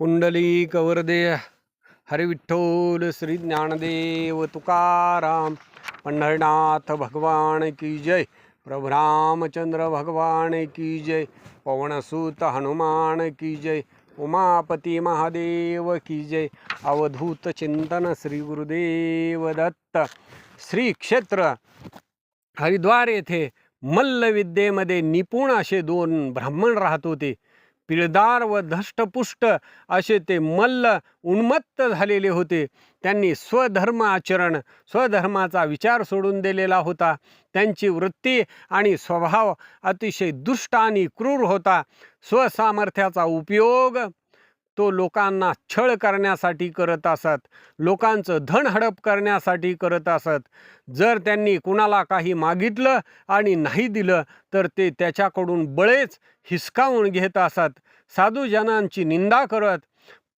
पुंडलिक कवरदे हरिविठ्ठल श्री ज्ञानदेव तुकाराम पंढरनाथ भगवान की जय प्रभु रामचंद्र भगवान की जय पवनसूत हनुमान की जय उमापती महादेव की जय अवधूत चिंतन श्री गुरुदेव दत्त श्री क्षेत्र हरिद्वार येथे मल्लविद्येमध्ये निपुण असे दोन ब्राह्मण राहत होते. पिळदार व धष्टपुष्ट असे ते मल्ल उन्मत्त झालेले होते. त्यांनी स्वधर्म आचरण स्वधर्माचा विचार सोडून दिलेला होता. त्यांची वृत्ती आणि स्वभाव अतिशय दुष्ट आणि क्रूर होता. स्वसामर्थ्याचा उपयोग तो लोकांना छळ करण्यासाठी करत असत. लोकांचं धन हडप करण्यासाठी करत असत. जर त्यांनी कुणाला काही मागितलं आणि नाही दिलं तर ते त्याच्याकडून बळेच हिसकावून घेत असत. साधूजनांची निंदा करत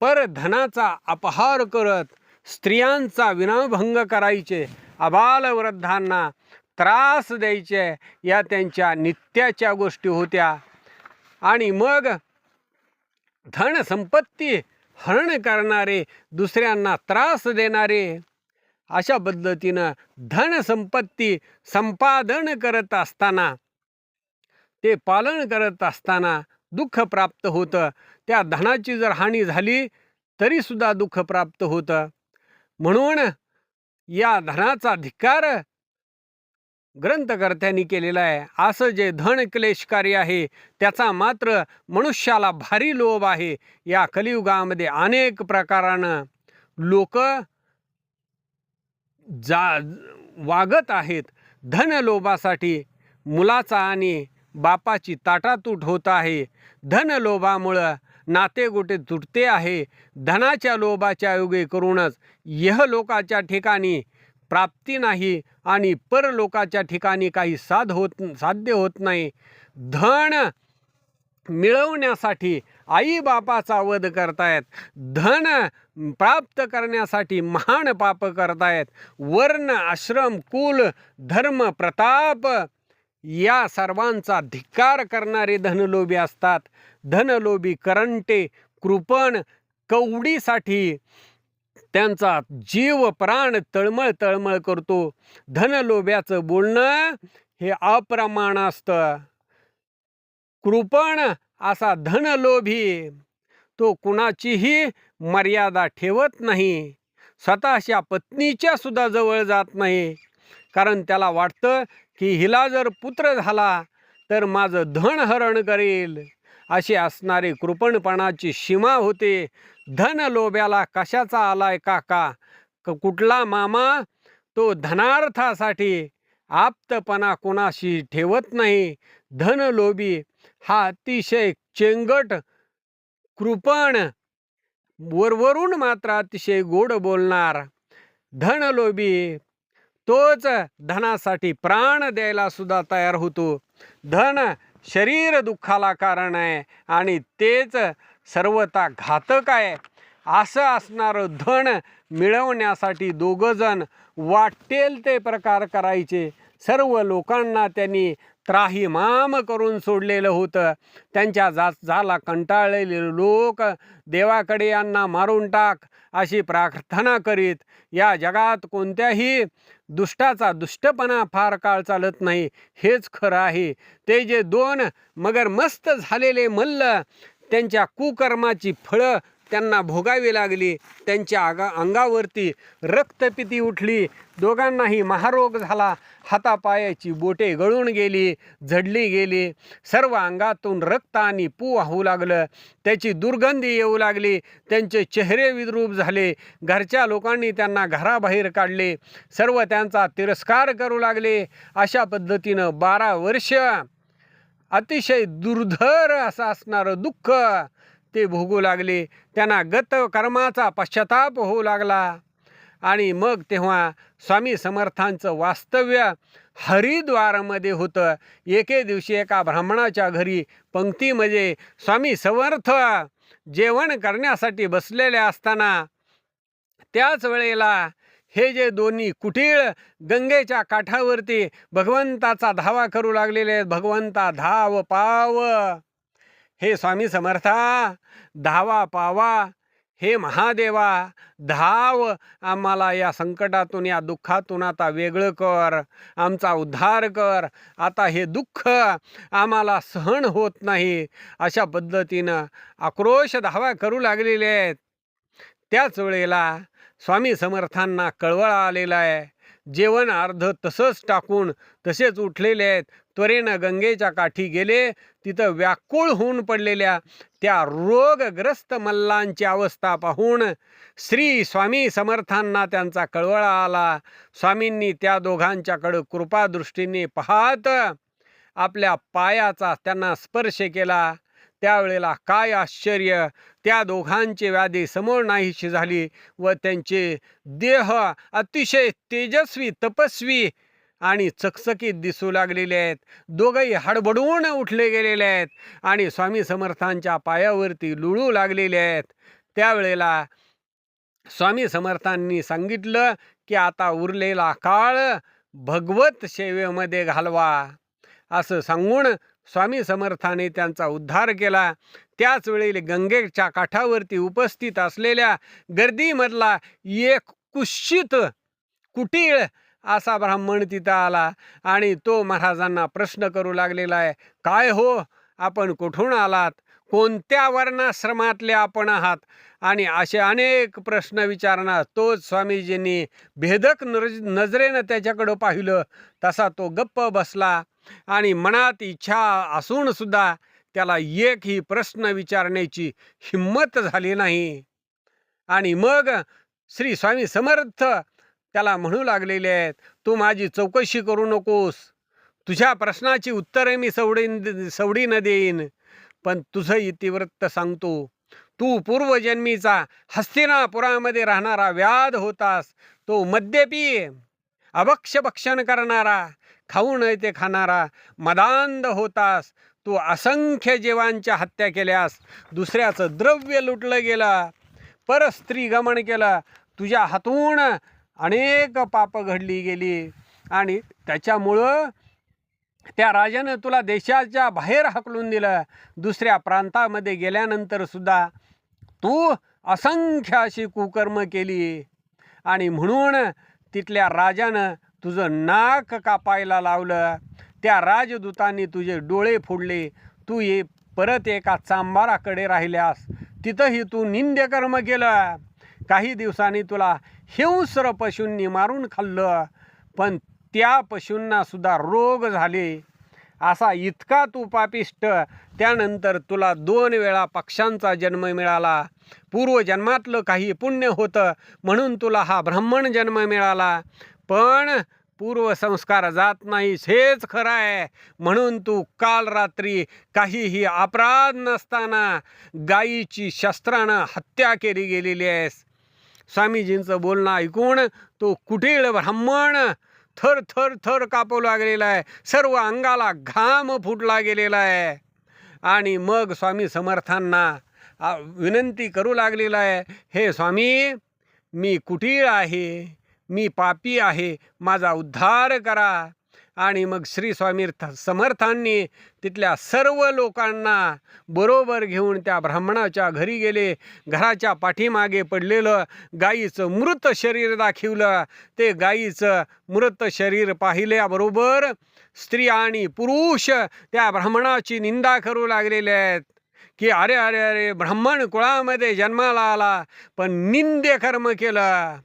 परधनाचा अपहार करत स्त्रियांचा विनयभंग करायचे अबालवृद्धांना त्रास द्यायचे या त्यांच्या नित्याच्या गोष्टी होत्या. आणि मग धनसंपत्ती हरण करणारे दुसऱ्यांना त्रास देणारे अशा पद्धतीनं धनसंपत्ती संपादन करत असताना ते पालन करत असताना दुःख प्राप्त होतं. त्या धनाची जर हानी झाली तरीसुद्धा दुःख प्राप्त होतं. म्हणून या धनाचा धिक्कार ग्रंथकर्त्यांनी केलेला आहे. असं जे धन क्लेशकारी आहे त्याचा मात्र मनुष्याला भारी लोभ आहे. या कलियुगामध्ये अनेक प्रकारानं लोक जा वागत आहेत. धन लोभासाठी मुलाचा आणि बापाची ताटातूट होत आहे. धन लोभामुळं नाते नातेगोटे तुटते आहे. धनाच्या लोभाच्या योगे करूनच यह लोकाच्या ठिकाणी प्राप्ती नाही आणि परलोकाच्या ठिकाणी काही साध होत साध्य होत नाही. धन मिळवण्यासाठी आई बापाचा वध करतायत. धन प्राप्त करण्यासाठी महान पाप करतायत. वर्ण आश्रम कुल धर्म प्रताप या सर्वांचा धिक्कार करणारे धनलोभी असतात. धनलोभी करंटे कृपण कवडीसाठी त्यांचा जीव प्राण तळमळ तळमळ करतो. धनलोभ्याचं बोलणं हे अप्रमाण असतं कृपण असा धनलोभी तो कुणाचीही मर्यादा ठेवत नाही. स्वतःच्या पत्नीच्या सुद्धा जवळ जात नाही. कारण त्याला वाटतं की हिला जर पुत्र झाला तर माझं धन हरण करेल. अशी असणारी कृपणपणाची सीमा होते. धन लोभ्याला कशाचा आलाय काका? क कुठला मामा? तो धनार्थासाठी आप्तपणा कोणाशी ठेवत नाही. धन लोभी हा अतिशय चेंगट कृपण. वरवरून मात्र अतिशय गोड बोलणार. धन लोभी तोच धनासाठी प्राण द्यायला सुद्धा तयार होतो. धन शरीर दुःखाला कारण आहे आणि तेच सर्वता घातक आहे. असं असणारं धन मिळवण्यासाठी दोघंजण वाटेल ते प्रकार करायचे. सर्व लोकांना त्यांनी त्राहिमाम करून सोडलेलं होतं. त्यांच्या जा झाला कंटाळलेले लोक देवाकडे यांना मारून टाक अशी प्रार्थना करीत या जगात कोणत्याही दुष्टाचा दुष्टपणा फार काळ चालत नाही हेच खरं आहे. ते जे दोन मगर मस्त झालेले मल्ल त्यांच्या कुकर्माची फळं त्यांना भोगावी लागली. त्यांच्या आगा अंगावरती रक्तपिती उठली. दोघांनाही महारोग झाला. हातापायाची बोटे गळून गेली झडली गेली. सर्व अंगातून रक्त आणि पू वाहू लागलं. त्याची दुर्गंधी येऊ लागली. त्यांचे चेहरे विद्रूप झाले. घरच्या लोकांनी त्यांना घराबाहेर काढले. सर्व त्यांचा तिरस्कार करू लागले. अशा पद्धतीनं बारा वर्ष अतिशय दुर्धर असं असणारं दुःख ते भोगू लागले. त्यांना गत कर्माचा पश्चाताप होऊ लागला. आणि मग तेव्हा स्वामी समर्थांचं वास्तव्य हरिद्वारमध्ये होतं. एके दिवशी एका ब्राह्मणाच्या घरी पंक्तीमध्ये स्वामी समर्थ जेवण करण्यासाठी बसलेले असताना त्याच वेळेला हे जे दोन्ही कुटीळ गंगेच्या काठावरती भगवंताचा धावा करू लागलेले आहेत. भगवंता धाव पाव. हे स्वामी समर्था धावा पावा हे महादेवा धाव. आम्हाला या संकटातून या दुःखातून आता वेगळं कर आमचा उद्धार कर. आता हे दुःख आम्हाला सहन होत नाही. अशा पद्धतीनं आक्रोश धावा करू लागलेले आहेत. त्याच वेळेला स्वामी समर्थांना कळवळा आलेला आहे. जेवण अर्ध तसंच टाकून तसेच उठलेले आहेत. त्वरेनं गंगेच्या काठी गेले तिथं व्याकुळ होऊन पडलेल्या त्या रोगग्रस्त मल्लांची अवस्था पाहून श्री स्वामी समर्थांना त्यांचा कळवळा आला. स्वामींनी त्या दोघांच्याकडं कृपादृष्टीने पाहत आपल्या पायाचा त्यांना स्पर्श केला. त्यावेळेला काय आश्चर्य त्या दोघांची व्याधी समोर नाहीशी झाली व त्यांचे देह अतिशय तेजस्वी तपस्वी आणि चकचकीत दिसू लागलेले आहेत. दोघंही हडबडून उठले गेलेले आहेत आणि स्वामी समर्थांच्या पायावरती लुळू लागलेले आहेत. त्यावेळेला स्वामी समर्थांनी सांगितलं की आता उरलेला काळ भगवत सेवेमध्ये घालवा. असं सांगून स्वामी समर्थाने त्यांचा उद्धार केला. त्याच वेळी गंगेच्या काठावरती उपस्थित असलेल्या गर्दीमधला एक कुशित कुटीळ असा ब्राह्मण तिथं आला आणि तो महाराजांना प्रश्न करू लागलेला आहे काय हो? आपण कुठून आलात? कोणत्या वर्णाश्रमातले आपण आहात? आणि असे अनेक प्रश्न विचारणार तोच स्वामीजींनी भेदक नज नजरेनं त्याच्याकडं पाहिलं. तसा तो गप्प बसला आणि मनात इच्छा असूनसुद्धा त्याला त्याला एकही प्रश्न विचारण्याची हिंमत झाली नाही. आणि मग श्री स्वामी समर्थ त्याला म्हणू लागलेले आहेत तू माझी चौकशी करू नकोस. तुझ्या प्रश्नाची उत्तरे मी सवडीन सवडीनं देईन. पण तुझं इतिवृत्त सांगतो. तू पूर्वजन्मीचा हस्तिनापुरामध्ये राहणारा व्याध होतास. तो मद्यपी अभक्ष भक्षण करणारा खाऊ नये ते खाणारा मदांध होतास. तू असंख्य जीवांच्या हत्या केल्यास दुसऱ्याचं द्रव्य लुटलं गेलं. परस्त्री गमन केलं. तुझ्या हातून अनेक पाप घडली गेली. आणि त्याच्यामुळं त्या राजानं तुला देशाच्या बाहेर हकलून दिलं. दुसऱ्या प्रांतामध्ये गेल्यानंतर सुद्धा तू असंख्य अशी कुकर्म केली. आणि म्हणून तिथल्या राजानं तुझं नाक कापायला लावलं. त्या राजदूतांनी तुझे डोळे फोडले. तू ये परत एका चांबाराकडे राहिल्यास. तिथंही तू निंद्यकर्म केलं. काही दिवसांनी तुला हिंस्र पशूंनी मारून खाल्लं पण त्या पशूंना सुद्धा रोग झाले. असा इतका तू पापिष्ट त्यानंतर तुला दोन वेळा पक्ष्यांचा जन्म मिळाला. पूर्वजन्मातलं काही पुण्य होतं म्हणून तुला हा ब्राह्मण जन्म मिळाला. पण पूर्वसंस्कार जात नाहीस हेच खरं आहे. म्हणून तू काल रात्री काहीही अपराध नसताना गायीची शस्त्रानं हत्या केली गेलेली आहेस. स्वामीजींचं बोलणं ऐकून तो कुटीळ ब्राह्मण थर थर थर कापू लागलेला आहे. सर्व अंगाला घाम फुटला गेलेला आहे. आणि मग स्वामी समर्थांना विनंती करू लागलेला आहे हे स्वामी मी कुटीळ आहे मी पापी आहे माझा उद्धार करा. आणि मग श्री स्वामी समर्थांनी तिथल्या सर्व लोकांना बरोबर घेऊन त्या ब्राह्मणाच्या घरी गेले. घराच्या पाठीमागे पडलेलं गाईचं मृत शरीर दाखवलं. ते गाईचं मृत शरीर पाहिल्याबरोबर स्त्री आणि पुरुष त्या ब्राह्मणाची निंदा करू लागलेले आहेत. की अरे अरे अरे ब्राह्मण कुळामध्ये जन्माला आला पण निंदे कर्म केलं.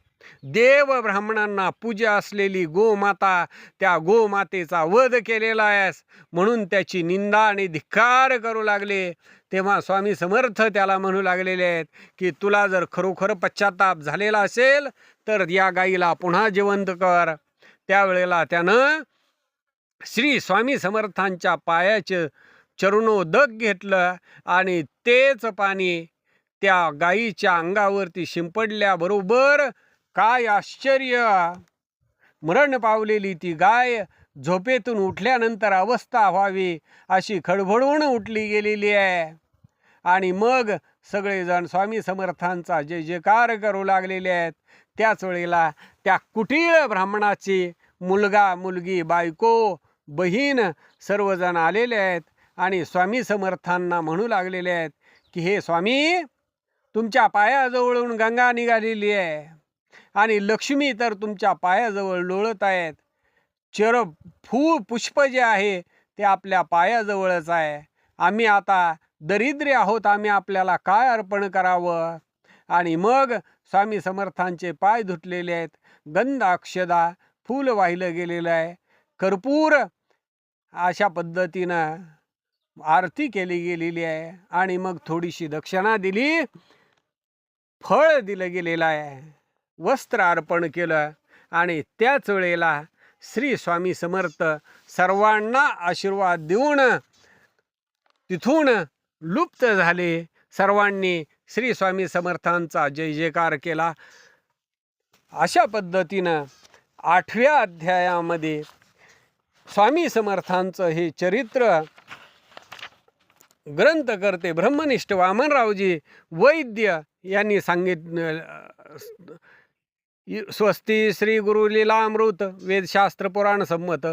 देव ब्राह्मणांना पूजा असलेली गोमाता त्या गोमातेचा वध केलेला आहेस. म्हणून त्याची निंदा आणि धिक्कार करू लागले. तेव्हा स्वामी समर्थ त्याला म्हणू लागलेले आहेत की तुला जर खरोखर पश्चाताप झालेला असेल तर या गाईला पुन्हा जिवंत कर. त्यावेळेला त्यानं श्री स्वामी समर्थांच्या पायाचं चरणोदक घेतलं आणि तेच पाणी त्या गाईच्या अंगावरती शिंपडल्याबरोबर काय आश्चर्य! मरण पावलेली ती गाय झोपेतून उठल्यानंतर अवस्था व्हावी अशी खडबडून उठली गेलेली आहे. आणि मग सगळेजण स्वामी समर्थांचा जे जयकार करू लागलेले आहेत. त्याच वेळेला त्या कुटीळ ब्राह्मणाची मुलगा मुलगी बायको बहीण सर्वजण आलेले आहेत आणि स्वामी समर्थांना म्हणू लागलेले आहेत की हे स्वामी तुमच्या पायाजवळून गंगा निघालेली आहे. आणि लक्ष्मी तर तुमच्या पायाजवळ लोळत आहेत. चर फू पुष्प जे आहे ते आपल्या पायाजवळच आहे. आम्ही आता दरिद्री आहोत आम्ही आपल्याला काय अर्पण करावं? आणि मग स्वामी समर्थांचे पाय धुतलेले आहेत. गंध अक्षदा फूल वाहिलं गेलेलं आहे. कर्पूर अशा पद्धतीनं आरती केली गेलेली आहे. आणि मग थोडीशी दक्षिणा दिली. फळ दिलं गेलेलं आहे. वस्त्र अर्पण केलं आणि त्याच वेळेला श्री स्वामी समर्थ सर्वांना आशीर्वाद देऊन तिथून लुप्त झाले. सर्वांनी श्री स्वामी समर्थांचा जय जयकार केला. अशा पद्धतीनं आठव्या अध्यायामध्ये स्वामी समर्थांचं हे चरित्र ग्रंथकर्ते ब्रह्मनिष्ठ वामनरावजी वैद्य यांनी सांगितलं स्वस्ती श्री गुरु लीलामृत वेदशास्त्र पुराण संमत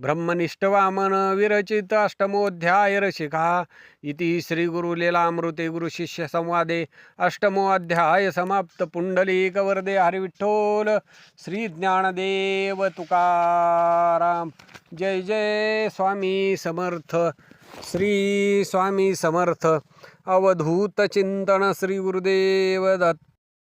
ब्रह्मनिष्ठ वामन विरचित अष्टमोध्याय रशिका इति श्री गुरु लीलामृते गुरु शिष्य संवादे अष्टमोध्याय समाप्त पुंडलिक वरदे हरिविठ्ठोल श्री ज्ञानदेव तुकाराम। जय जय स्वामी समर्थ। श्री स्वामी समर्थ। अवधूत चिंतन श्री गुरुदेव दत्त।